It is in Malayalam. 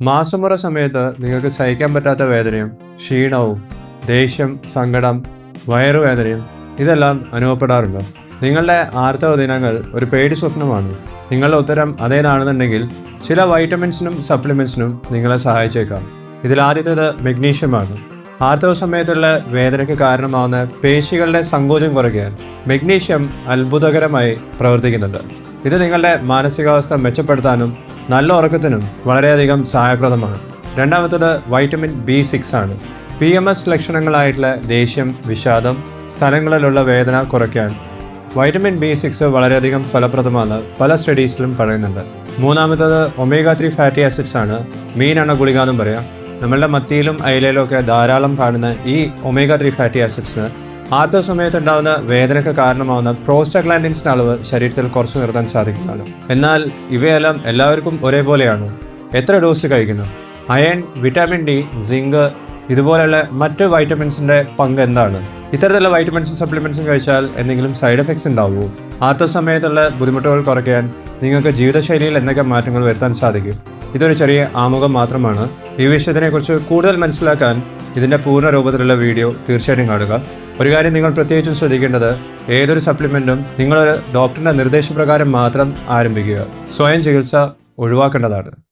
മാസമുറ സമയത്ത് നിങ്ങൾക്ക് സഹിക്കാൻ പറ്റാത്ത വേദനയും ക്ഷീണവും ദേഷ്യം സങ്കടം വയറുവേദനയും ഇതെല്ലാം അനുഭവപ്പെടാറുണ്ട്. നിങ്ങളുടെ ആർത്തവ ദിനങ്ങൾ ഒരു പേടി സ്വപ്നമാണ്. നിങ്ങളുടെ ഉത്തരം അതേതാണെന്നുണ്ടെങ്കിൽ ചില വൈറ്റമിൻസിനും സപ്ലിമെൻസിനും നിങ്ങളെ സഹായിച്ചേക്കാം. ഇതിൽ ആദ്യത്തേത് മെഗ്നീഷ്യമാണ്. ആർത്തവ സമയത്തുള്ള വേദനയ്ക്ക് കാരണമാവുന്ന പേശികളുടെ സങ്കോചം കുറയ്ക്കാൻ മെഗ്നീഷ്യം അത്ഭുതകരമായി പ്രവർത്തിക്കുന്നുണ്ട്. ഇത് നിങ്ങളുടെ മാനസികാവസ്ഥ മെച്ചപ്പെടുത്താനും നല്ല ഉറക്കത്തിനും വളരെയധികം സഹായപ്രദമാണ്. രണ്ടാമത്തത് വൈറ്റമിൻ ബി സിക്സ് ആണ്. പി എം എസ് ലക്ഷണങ്ങളായിട്ടുള്ള ദേഷ്യം വിഷാദം സ്ഥലങ്ങളിലുള്ള വേദന കുറയ്ക്കാൻ വൈറ്റമിൻ ബി സിക്സ് വളരെയധികം ഫലപ്രദമാണ് പല സ്റ്റഡീസിലും പറയുന്നുണ്ട്. മൂന്നാമത്തത് ഒമേഗ ത്രീ ഫാറ്റി ആസിഡ്സ് ആണ്. മീനാണ് ഗുളിക എന്നും പറയാം. നമ്മളുടെ മത്തിയിലും അയിലയിലും ഒക്കെ ധാരാളം കാണുന്ന ഈ ഒമേഗ ത്രീ ഫാറ്റി ആസിഡ്സിന് ആദ്യ സമയത്ത് ഉണ്ടാകുന്ന വേദനയ്ക്ക് കാരണമാവുന്ന പ്രോസ്റ്റഗ്ലാൻഡിൻസിന്റെ അളവ് ശരീരത്തിൽ കുറച്ച് നിർത്താൻ സാധിക്കുന്നതാണ്. എന്നാൽ ഇവയെല്ലാം എല്ലാവർക്കും ഒരേപോലെയാണ്. എത്ര ഡോസ് കഴിക്കുന്നു? അയൺ വിറ്റാമിൻ ഡി സിങ്ക് ഇതുപോലെയുള്ള മറ്റ് വൈറ്റമിൻസിന്റെ പങ്ക് എന്താണ്? ഇത്തരത്തിലുള്ള വൈറ്റമിൻസും സപ്ലിമെന്റ്സും കഴിച്ചാൽ എന്തെങ്കിലും സൈഡ് എഫക്ട്സ് ഉണ്ടാവുമോ? ആർത്ത സമയത്തുള്ള ബുദ്ധിമുട്ടുകൾ കുറയ്ക്കാൻ നിങ്ങൾക്ക് ജീവിതശൈലിയിൽ എന്തൊക്കെ മാറ്റങ്ങൾ വരുത്താൻ സാധിക്കും? ഇതൊരു ചെറിയ ആമുഖം മാത്രമാണ്. ഈ വിഷയത്തിനെക്കുറിച്ച് കൂടുതൽ മനസ്സിലാക്കാൻ ഇതിന്റെ പൂർണ രൂപത്തിലുള്ള വീഡിയോ തീർച്ചയായിട്ടും കാണുക. ഒരു കാര്യം നിങ്ങൾ പ്രത്യേകിച്ചും ശ്രദ്ധിക്കേണ്ടത് ഏതൊരു സപ്ലിമെന്റും നിങ്ങളൊരു ഡോക്ടറിന്റെ നിർദ്ദേശപ്രകാരം മാത്രം ആരംഭിക്കുക. സ്വയം ചികിത്സ ഒഴിവാക്കേണ്ടതാണ്.